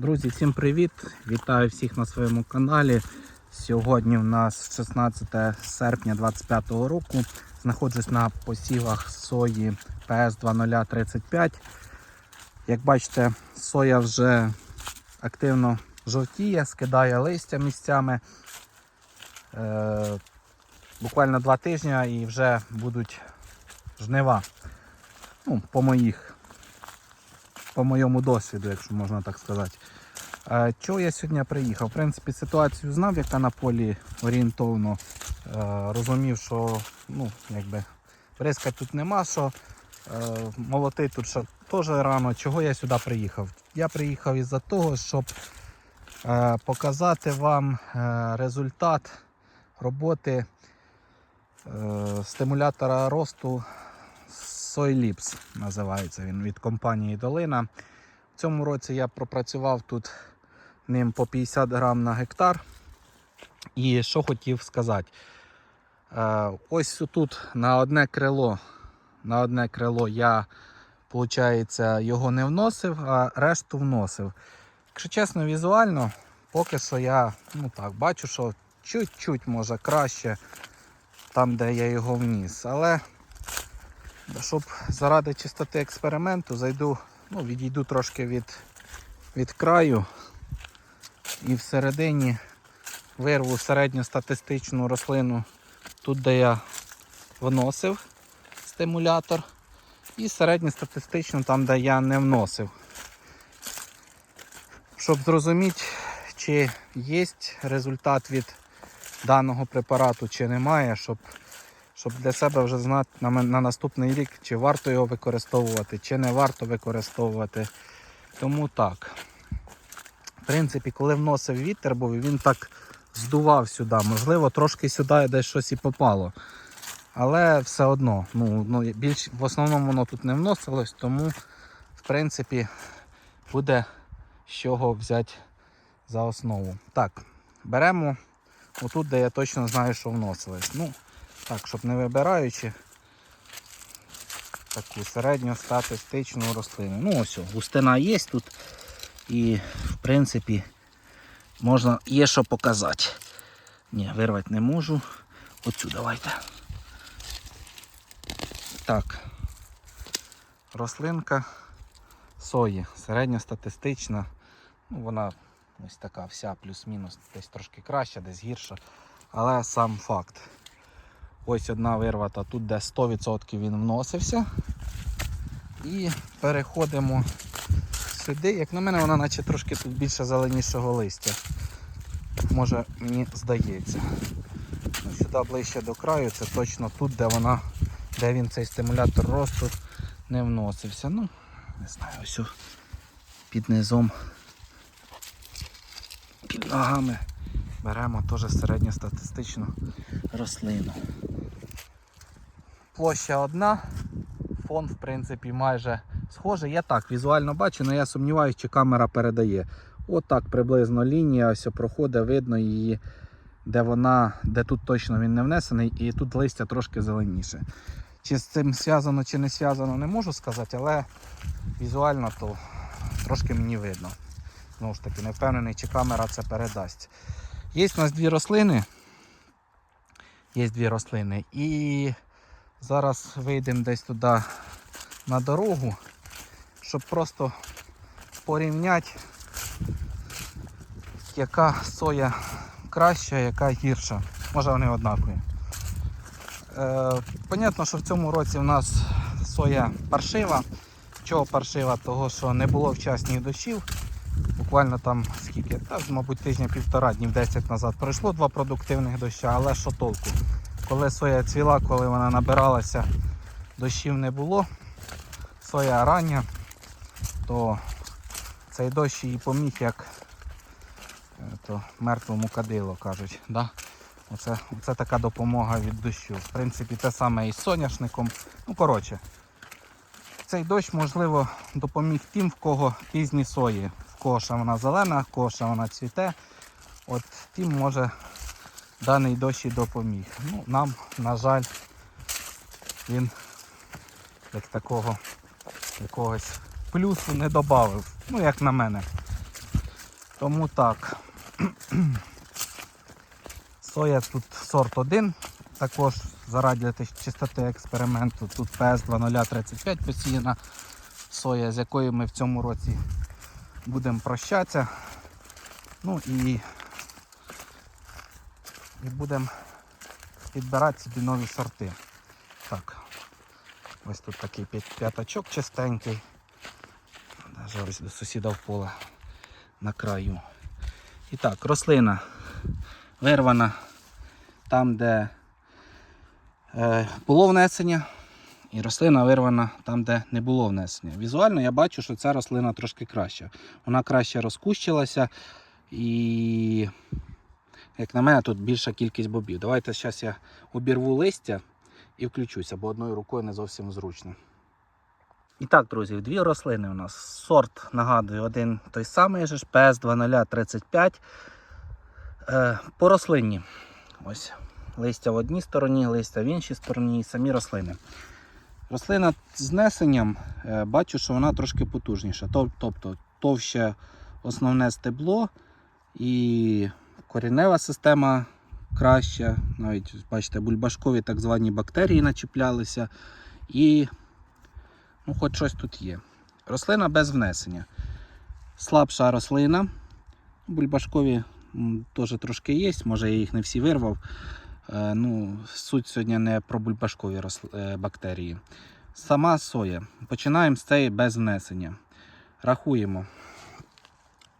Друзі, всім привіт! Вітаю всіх на своєму каналі. Сьогодні у нас 16 серпня 2025 року. Знаходжусь на посівах сої PS2035. Як бачите, соя вже активно жовтіє, скидає листя місцями. Е, буквально два тижні і вже будуть жнива. Ну, по моїх по моєму досвіду, якщо можна так сказати. Чого я сьогодні приїхав? В принципі, ситуацію знав, яка на полі орієнтовно. Е, Розумів, що ну, якби, бризкать тут нема, що е, молоти тут ще теж рано. Чого я сюди приїхав? Я приїхав із-за того, щоб е, показати вам результат роботи стимулятора росту Soylips називається він від компанії Долина. В цьому році я пропрацював тут ним по 50 грам на гектар. І що хотів сказати. Е, ось тут на одне крило, на одне крило я, виходить, його не вносив, а решту вносив. Якщо чесно, візуально, поки що я ну так, бачу, що чуть-чуть може краще там, де я його вніс. Але щоб заради чистоти експерименту зайду, ну, відійду трошки від, від краю і всередині вирву середньостатистичну рослину тут, де я вносив стимулятор, і середньостатистичну там, де я не вносив. Щоб зрозуміти, чи є результат від даного препарату, чи немає, щоб щоб для себе вже знати на, на наступний рік, чи варто його використовувати, чи не варто використовувати. Тому так. В принципі, коли вносив вітер, був, він так здував сюди. Можливо, трошки сюди десь щось і попало. Але все одно, ну, ну, більш, в основному воно тут не вносилось, тому в принципі буде з чого взяти за основу. Так, беремо отут, де я точно знаю, що вносилось. Ну, так, щоб не вибираючи таку середньостатистичну рослину. Ну ось, густина є тут. І в принципі можна є що показати. Ні, вирвати не можу. Оцю давайте. Так. Рослинка сої, середньостатистична. Ну, вона ось така вся, плюс-мінус, десь трошки краща, десь гірша. Але сам факт. Ось одна вирвата, тут де 100% він вносився. І переходимо сюди. Як на мене, вона наче трошки тут більше зеленішого листя. Може мені здається. Ну, Сюди ближче до краю, це точно тут, де вона, де він цей стимулятор росту не вносився. Ну, не знаю, ось під низом, під ногами беремо теж середньостатистичну рослину. Площа одна, фон в принципі майже схожий. Я так візуально бачу, але я сумніваюся, чи камера передає. Отак приблизно лінія ось проходить, видно її, де вона, де тут точно він не внесений, і тут листя трошки зеленіше. Чи з цим зв'язано, чи не зв'язано, не можу сказати, але візуально то трошки мені видно. Знову ж таки, не впевнений, чи камера це передасть. Є у нас дві рослини. Є дві рослини. І зараз вийдемо десь туди на дорогу, щоб просто порівняти, яка соя краща, яка гірша. Може вони однакові. Е, понятно, що в цьому році в нас соя паршива. Чого паршива? Того, що не було вчасних дощів. Буквально там скільки, та, мабуть, тижня-півтора, днів 10 назад пройшло два продуктивних доща, але що толку? Коли соя цвіла, коли вона набиралася, дощів не було, соя рання, то цей дощ її поміг як е, то, мертвому кадило кажуть. Да? Оце, оце така допомога від дощу. В принципі, те саме і з соняшником. Ну, коротше, цей дощ, можливо, допоміг тим, в кого пізні сої. В кого ще вона зелена, в кого ще вона цвіте. От тим може даний дощ і допоміг. Ну, нам, на жаль, він як такого якогось плюсу не додав. Ну, як на мене. Тому так. Соя тут сорт 1. Також заради чистоти експерименту тут PS 2035 посіяна соя, з якою ми в цьому році будемо прощатися. Ну і, і будемо підбирати собі нові сорти. Так, ось тут такий п'ятачок чистенький. Даже ось до сусіда в поле на краю. І так, рослина вирвана там, де е, було внесення, і рослина вирвана там, де не було внесення. Візуально я бачу, що ця рослина трошки краща. Вона краще розкущилася і, як на мене, тут більша кількість бобів. Давайте зараз я обірву листя і включуся, бо одною рукою не зовсім зручно. І так, друзі, дві рослини у нас. Сорт, нагадую, один той самий же ж PS 2035. Е, по рослині. Ось листя в одній стороні, листя в іншій стороні і самі рослини. Рослина з знесенням е, бачу, що вона трошки потужніша. Тобто товще основне стебло і корінева система краща. Навіть, бачите, бульбашкові так звані бактерії начіплялися. І ну, хоч щось тут є. Рослина без внесення. Слабша рослина. Бульбашкові теж трошки є, може я їх не всі вирвав. Е, ну, суть сьогодні не про бульбашкові росл- е, бактерії. Сама соя. Починаємо з цієї без внесення. Рахуємо.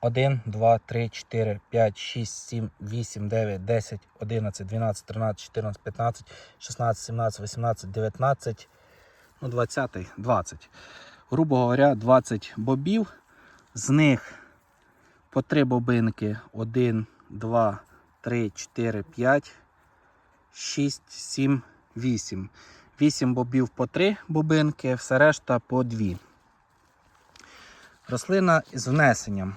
1, 2, 3, 4, 5, 6, 7, 8, 9, 10, 11, 12, 13, 14, 15, 16, 17, 18, 19, ну 20, 20. Грубо говоря, 20 бобів. З них по 3 бобинки. 1, 2, 3, 4, 5, 6, 7, 8. 8 бобів по 3 бобинки, все решта по 2. Рослина з внесенням.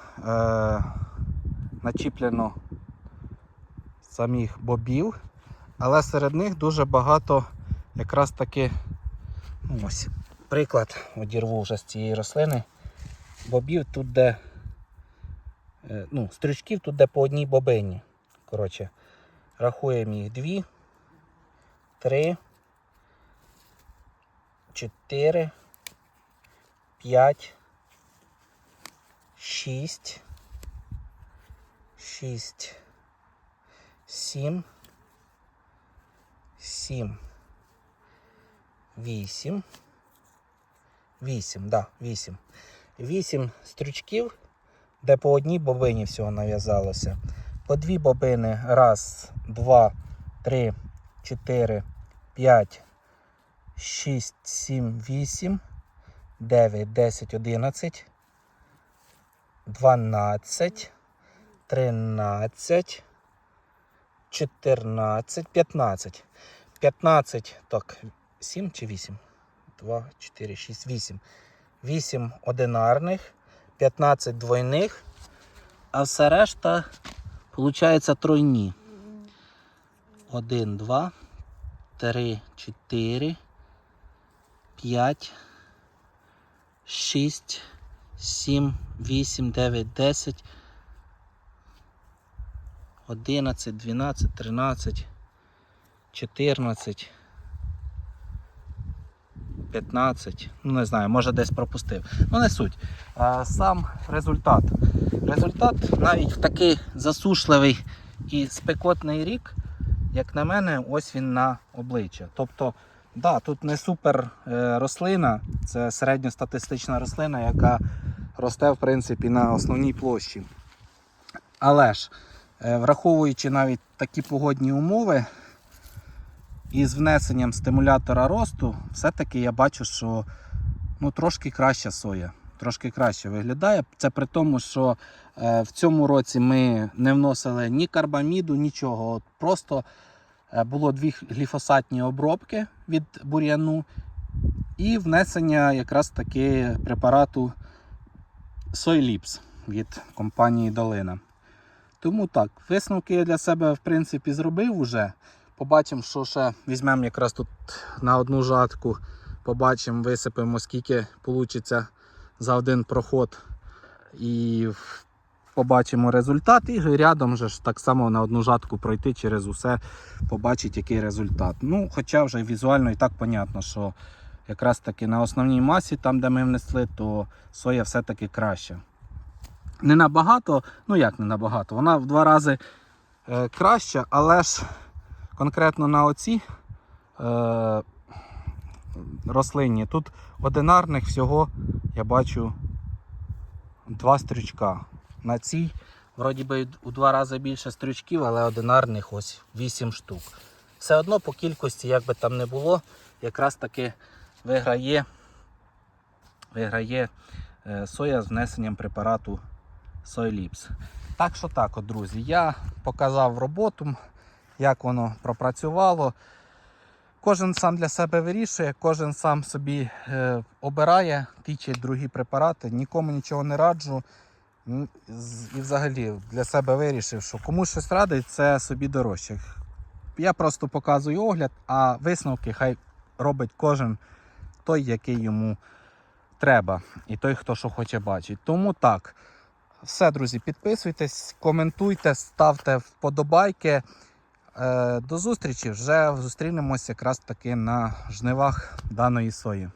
е, начіплено самих бобів, але серед них дуже багато якраз таки ну, ось. Приклад, одірву вже з цієї рослини. Бобів тут де, е, ну, стрючків тут де по одній бобині. Коротше, рахуємо їх дві, три, чотири, п'ять, шість, шість, сім, сім, вісім. Вісім, да, вісім. Вісім стрючків, де по одній бобині всього нав'язалося. По дві бобини. Раз, два, три, чотири, п'ять, шість, сім, вісім, дев'ять, десять, одинадцять, дванадцять, тринадцять, чотирнадцять, п'ятнадцять. П'ятнадцять, так, сім чи вісім? 2, 4, 6, 8. 8 одинарних, 15 двойних, а все решта, виходить, тройні. 1, 2, 3, 4, 5, 6, 7, 8, 9, 10, 11, 12, 13, 14. 15, ну не знаю, може десь пропустив. Ну не суть. А, сам результат. Результат навіть в такий засушливий і спекотний рік, як на мене, ось він на обличчя. Тобто, да, тут не супер е, рослина, це середньостатистична рослина, яка росте в принципі на основній площі. Але ж, е, враховуючи навіть такі погодні умови, і з внесенням стимулятора росту, все-таки я бачу, що ну, трошки краща соя. трошки краще виглядає. Це при тому, що е, в цьому році ми не вносили ні карбаміду, нічого. От просто було дві гліфосатні обробки від бур'яну і внесення якраз таки препарату Soylipс від компанії Долина. Тому так, висновки я для себе в принципі зробив уже. Побачимо, що ще візьмемо якраз тут на одну жатку. Побачимо, висипемо, скільки вийде за один проход. І побачимо результат. І рядом же ж так само на одну жатку пройти через усе, побачити, який результат. Ну, хоча вже візуально і так понятно, що якраз таки на основній масі, там де ми внесли, то соя все-таки краще. Не набагато, ну як не набагато, вона в два рази е, краща, але ж конкретно на оці е, рослинні. Тут одинарних всього я бачу два стрючка. На цій, вроді би, у два рази більше стрючків, але одинарних ось 8 штук. Все одно по кількості, як би там не було, якраз таки виграє, виграє е, соя з внесенням препарату Soylipс. Так що так, от, друзі, я показав роботу, як воно пропрацювало. Кожен сам для себе вирішує, кожен сам собі е, обирає ті чи другі препарати. Нікому нічого не раджу. З- І взагалі для себе вирішив, що комусь щось радить, це собі дорожче. Я просто показую огляд, а висновки хай робить кожен той, який йому треба, і той, хто що хоче бачити. Тому так. Все, друзі, підписуйтесь, коментуйте, ставте вподобайки. Е, До зустрічі. Вже зустрінемося якраз таки на жнивах даної сої.